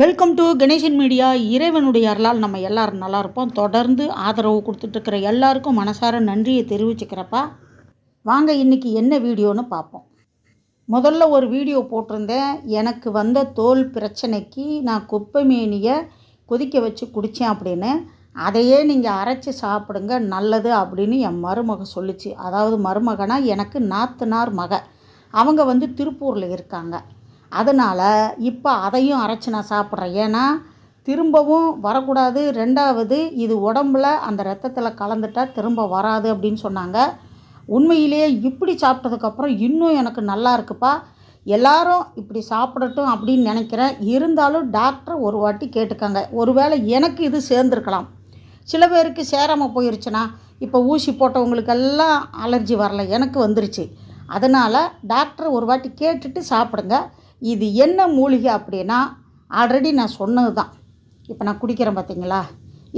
Welcome to Ganesan media இறைவனுடைய அருளால் நம்ம எல்லாரும் நல்லா இருப்போம். தொடர்ந்து ஆதரவு கொடுத்துட்ருக்கிற எல்லாருக்கும் மனசார நன்றியை தெரிவிச்சுக்கிறப்பா. வாங்க இன்றைக்கி என்ன வீடியோன்னு பார்ப்போம். முதல்ல ஒரு வீடியோ போட்டிருந்தேன். எனக்கு வந்த தோல் பிரச்சனைக்கு நான் குப்பைமேனியை கொதிக்க வச்சு குடித்தேன் அப்படின்னு. அதையே நீங்கள் அரைச்சி சாப்பிடுங்க நல்லது அப்படின்னு என் மருமக சொல்லிச்சு. அதாவது மருமகனா எனக்கு நாத்தனார் மக. அவங்க வந்து திருப்பூரில் இருக்காங்க. அதனால் இப்போ அதையும் அரைச்சி நான் சாப்பிட்றேன். ஏன்னா திரும்பவும் வரக்கூடாது. ரெண்டாவது இது உடம்புல அந்த ரத்தத்தில் கலந்துட்டா திரும்ப வராது அப்படின்னு சொன்னாங்க. உண்மையிலேயே இப்படி சாப்பிட்டதுக்கப்புறம் இன்னும் எனக்கு நல்லா இருக்குப்பா. எல்லாரும் இப்படி சாப்பிடட்டும் அப்படின்னு நினைக்கிறேன். இருந்தாலும் டாக்டர் ஒரு வாட்டி கேட்டுக்காங்க. ஒருவேளை எனக்கு இது சேர்ந்துருக்கலாம். சில பேருக்கு சேராமல் போயிருச்சுன்னா இப்போ ஊசி போட்டவங்களுக்கெல்லாம் அலர்ஜி வரல. எனக்கு வந்துருச்சு. அதனால் டாக்டர் ஒரு வாட்டி கேட்டுட்டு சாப்பிடுங்க. இது என்ன மூலிகை அப்படின்னா ஆல்ரெடி நான் சொன்னது தான் இப்போ நான் குடிக்கிறேன் பார்த்தீங்களா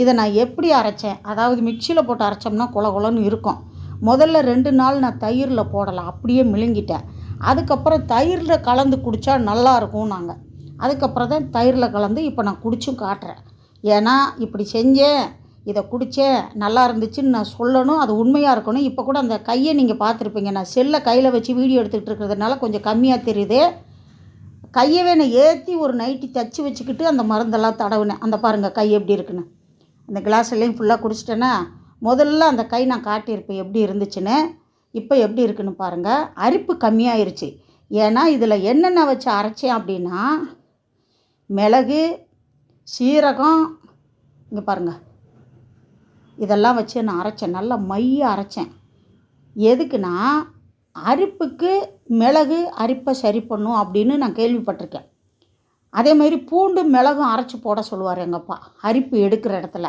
இதை நான் எப்படி அரைச்சேன்? அதாவது மிக்சியில் போட்டு அரைச்சோம்னா குல குலன்னு இருக்கும். முதல்ல ரெண்டு நாள் நான் தயிரில் போடலாம் அப்படியே மிழுங்கிட்டேன் அதுக்கப்புறம் தயிரில் கலந்து குடித்தா நல்லா இருக்கும் நாங்கள் அதுக்கப்புறம் தான் தயிரில் கலந்து இப்போ நான் குடிச்சும் காட்டுறேன். ஏன்னா இப்படி செஞ்சேன் இதை குடித்தேன் நல்லா இருந்துச்சுன்னு நான் சொல்லணும் அது உண்மையாக இருக்கணும். இப்போ கூட அந்த கையை நீங்கள் பார்த்துருப்பீங்க. நான் செல்லை கையில் வச்சு வீடியோ எடுத்துக்கிட்டு இருக்கிறதுனால கொஞ்சம் கம்மியாக தெரியுது. கையை வேணை ஏற்றி ஒரு நைட்டி தச்சு வச்சுக்கிட்டு அந்த மருந்தெல்லாம் தடவினேன். அந்த பாருங்கள் கை எப்படி இருக்குன்னு. அந்த கிளாஸ் எல்லாம் ஃபுல்லாக குடிச்சிட்டேன்னா முதல்ல அந்த கை நான் காட்டியிருப்பேன் எப்படி இருந்துச்சுன்னு. இப்போ எப்படி இருக்குன்னு பாருங்கள் அரிப்பு கம்மியாயிருச்சு. ஏன்னா இதில் என்னென்ன வச்சு அரைச்சேன் அப்படின்னா மிளகு சீரகம் இங்கே பாருங்கள் இதெல்லாம் வச்சு நான் அரைச்சேன். நல்லா மைய அரைச்சேன். எதுக்குன்னா அரிப்புக்கு மிளகு அரிப்பை சரி பண்ணும் அப்படின்னு நான் கேள்விப்பட்டிருக்கேன். அதே மாதிரி பூண்டு மிளகும் அரைச்சி போட சொல்லுவார் எங்கள் அப்பா. அரிப்பு எடுக்கிற இடத்துல.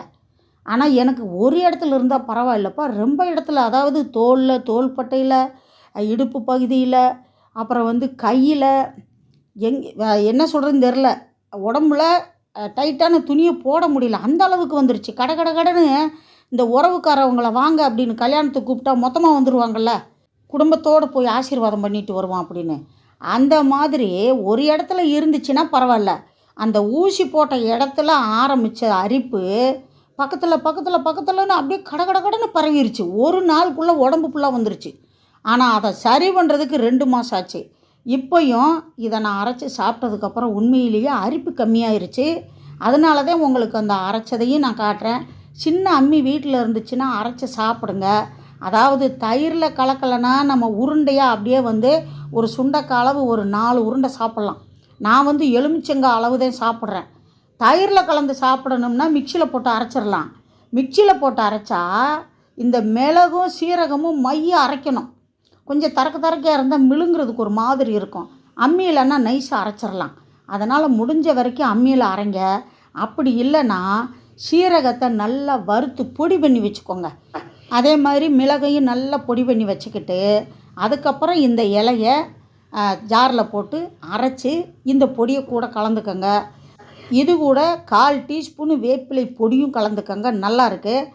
ஆனால் எனக்கு ஒரு இடத்துல இருந்தால் பரவாயில்லப்பா. ரொம்ப இடத்துல அதாவது தோலில் தோள்பட்டையில் இடுப்பு பகுதியில் அப்புறம் வந்து கையில் எங் என்ன சொல்கிறதுன்னு தெரில உடம்புல டைட்டான துணியை போட முடியல. அந்த அளவுக்கு வந்துருச்சு. கட கட கடன்னு இந்த உறவுக்காரவங்கள வாங்க அப்படின்னு கல்யாணத்துக்கு கூப்பிட்டா மொத்தமாக வந்துடுவாங்கள்ல குடும்பத்தோடு போய் ஆசீர்வாதம் பண்ணிட்டு வருவோம் அப்படின்னு. அந்த மாதிரி ஒரு இடத்துல இருந்துச்சுன்னா பரவாயில்ல. அந்த ஊசி போட்ட இடத்துல ஆரம்பித்த அரிப்பு பக்கத்தில் பக்கத்தில் பக்கத்தில்னு அப்படியே கட கட கடன்னு பரவிருச்சு. ஒரு நாளுக்குள்ளே உடம்பு ஃபுல்லாக வந்துருச்சு. ஆனால் அதை சரி பண்ணுறதுக்கு ரெண்டு மாதம் ஆச்சு. இப்போயும் இதை நான் அரைச்சி சாப்பிட்டதுக்கப்புறம் உண்மையிலேயே அரிப்பு கம்மியாயிருச்சு. அதனால தான் உங்களுக்கு அந்த அரைச்சதையும் நான் காட்டுறேன். சின்ன அம்மி வீட்டில் இருந்துச்சுன்னா அரைச்சி சாப்பிடுங்க. அதாவது தயிரில் கலக்கலைன்னா நம்ம உருண்டையாக அப்படியே வந்து ஒரு சுண்டைக்காய் அளவு ஒரு நாலு உருண்டை சாப்பிட்லாம். நான் வந்து எலுமிச்சங்காய் அளவு தான் சாப்பிட்றேன். தயிரில் கலந்து சாப்பிடணும்னா மிக்சியில் போட்டு அரைச்சிடலாம். மிக்சியில் போட்டு அரைச்சா இந்த மிளகும் சீரகமும் மைய அரைக்கணும். கொஞ்சம் தரக்க தரக்கையாக இருந்தால் மிழுங்குறதுக்கு ஒரு மாதிரி இருக்கும். அம்மியிலன்னா நைஸாக அரைச்சிடலாம். அதனால் முடிஞ்ச வரைக்கும் அம்மியில் அரைங்க. அப்படி இல்லைன்னா சீரகத்தை நல்லா வறுத்து பொடி பண்ணி வச்சுக்கோங்க. அதே மாதிரி மிளகையும் நல்லா பொடி பண்ணி வச்சுக்கிட்டு அதுக்கப்புறம் இந்த இலைய ஜாரில் போட்டு அரைச்சி இந்த பொடியை கூட கலந்துக்கோங்க. இது கூட கால் டீஸ்பூனு வேப்பிலை பொடியும் கலந்துக்கோங்க. நல்லா இருக்குது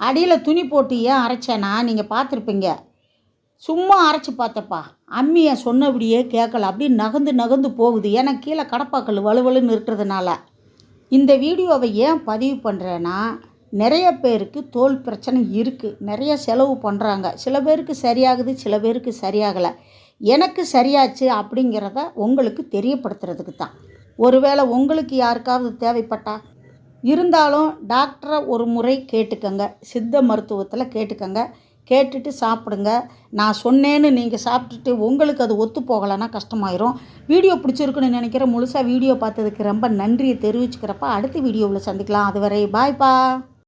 அடியில் துணி போட்டு ஏன் அரைச்சேன்னா நீங்கள் பார்த்துருப்பீங்க. சும்மா அரைச்சி பார்த்தப்பா. அம்மியை சொன்னபடியே கேட்கல. அப்படியே நகந்து நகந்து போகுது. ஏன்னா கீழே கடப்பாக்கல் வலுவலுன்னு இருக்கிறதுனால. இந்த வீடியோவை ஏன் பதிவு பண்ணுறேன்னா நிறைய பேருக்கு தோல் பிரச்சனை இருக்குது நிறைய செலவு பண்ணுறாங்க சில பேருக்கு சரியாகுது சில பேருக்கு சரியாகலை. எனக்கு சரியாச்சு அப்படிங்கிறத உங்களுக்கு தெரியப்படுத்துறதுக்கு தான். ஒருவேளை உங்களுக்கு யாருக்காவது தேவைப்பட்டா இருந்தாலும் டாக்டரை ஒரு முறை கேட்டுக்கங்க. சித்த மருத்துவத்தில் கேட்டுக்கங்க. கேட்டுட்டு சாப்பிடுங்க. நான் சொன்னேன்னு நீங்கள் சாப்பிட்டுட்டு உங்களுக்கு அது ஒத்து போகலைன்னா கஷ்டமாயிரும். வீடியோ பிடிச்சிருக்குன்னு நினைக்கிறேன். முழுசாக வீடியோ பார்த்ததுக்கு ரொம்ப நன்றியை தெரிவிச்சுக்கிறப்ப அடுத்த வீடியோவில் சந்திக்கலாம். அதுவரை பாய்ப்பா